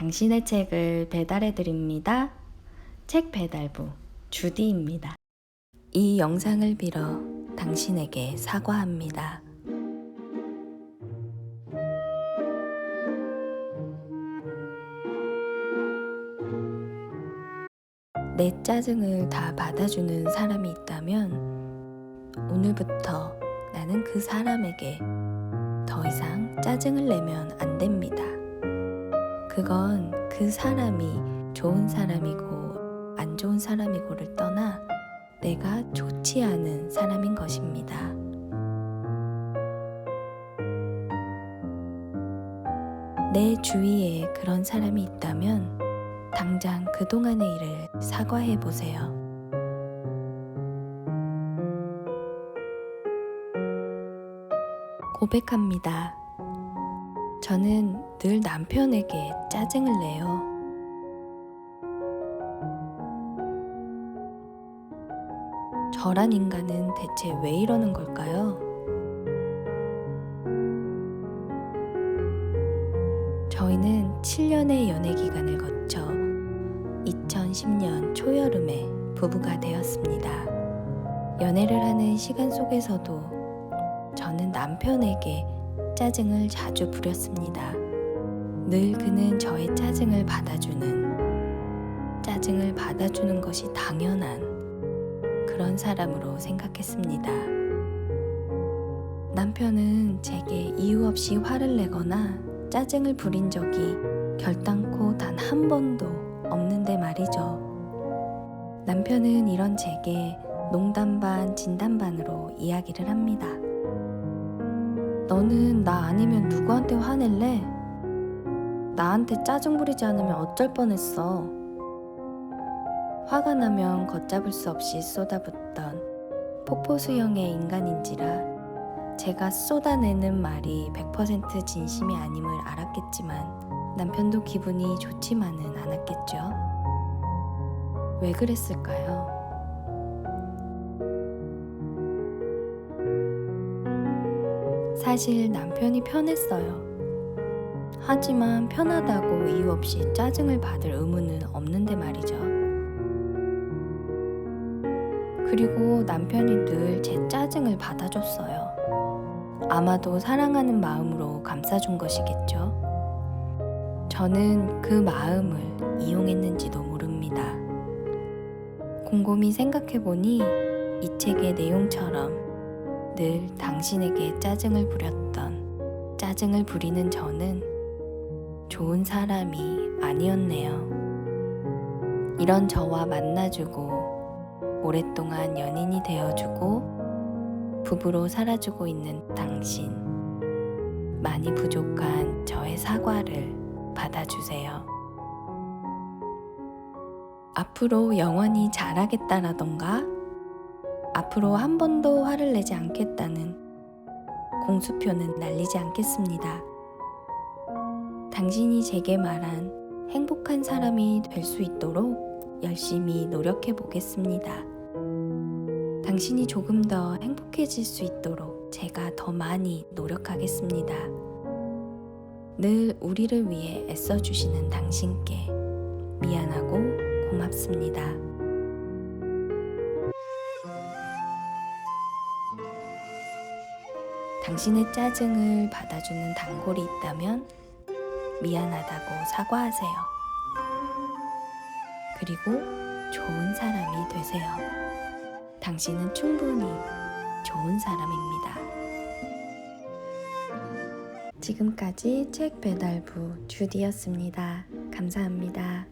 당신의 책을 배달해 드립니다. 책 배달부 주디입니다. 이 영상을 빌어 당신에게 사과합니다. 내 짜증을 다 받아주는 사람이 있다면 오늘부터 나는 그 사람에게 더 이상 짜증을 내면 안 됩니다. 그건 그 사람이 좋은 사람이고 안 좋은 사람이고를 떠나 내가 좋지 않은 사람인 것입니다. 내 주위에 그런 사람이 있다면 당장 그동안의 일을 사과해 보세요. 고백합니다. 저는 늘 남편에게 짜증을 내요. 저란 인간은 대체 왜 이러는 걸까요? 저희는 7년의 연애 기간을 거쳐 2010년 초여름에 부부가 되었습니다. 연애를 하는 시간 속에서도 저는 남편에게 짜증을 자주 부렸습니다. 늘 그는 저의 짜증을 받아주는, 짜증을 받아주는 것이 당연한 그런 사람으로 생각했습니다. 남편은 제게 이유 없이 화를 내거나 짜증을 부린 적이 결단코 단 한 번도 없는데 말이죠. 남편은 이런 제게 농담 반 진담 반으로 이야기를 합니다. 너는 나 아니면 누구한테 화낼래? 나한테 짜증 부리지 않으면 어쩔 뻔했어. 화가 나면 걷잡을 수 없이 쏟아붓던 폭포수형의 인간인지라 제가 쏟아내는 말이 100% 진심이 아님을 알았겠지만 남편도 기분이 좋지만은 않았겠죠. 왜 그랬을까요? 사실 남편이 편했어요. 하지만 편하다고 이유 없이 짜증을 받을 의무는 없는데 말이죠. 그리고 남편이 늘 제 짜증을 받아줬어요. 아마도 사랑하는 마음으로 감싸준 것이겠죠. 저는 그 마음을 이용했는지도 모릅니다. 곰곰이 생각해보니 이 책의 내용처럼 늘 당신에게 짜증을 부렸던 짜증을 부리는 저는 좋은 사람이 아니었네요. 이런 저와 만나주고 오랫동안 연인이 되어주고 부부로 살아주고 있는 당신 많이 부족한 저의 사과를 받아주세요. 앞으로 영원히 잘하겠다라던가 앞으로 한 번도 화를 내지 않겠다는 공수표는 날리지 않겠습니다. 당신이 제게 말한 행복한 사람이 될 수 있도록 열심히 노력해 보겠습니다. 당신이 조금 더 행복해질 수 있도록 제가 더 많이 노력하겠습니다. 늘 우리를 위해 애써주시는 당신께 미안하고 고맙습니다. 당신의 짜증을 받아주는 단골이 있다면 미안하다고 사과하세요. 그리고 좋은 사람이 되세요. 당신은 충분히 좋은 사람입니다. 지금까지 책 배달부 주디였습니다. 감사합니다.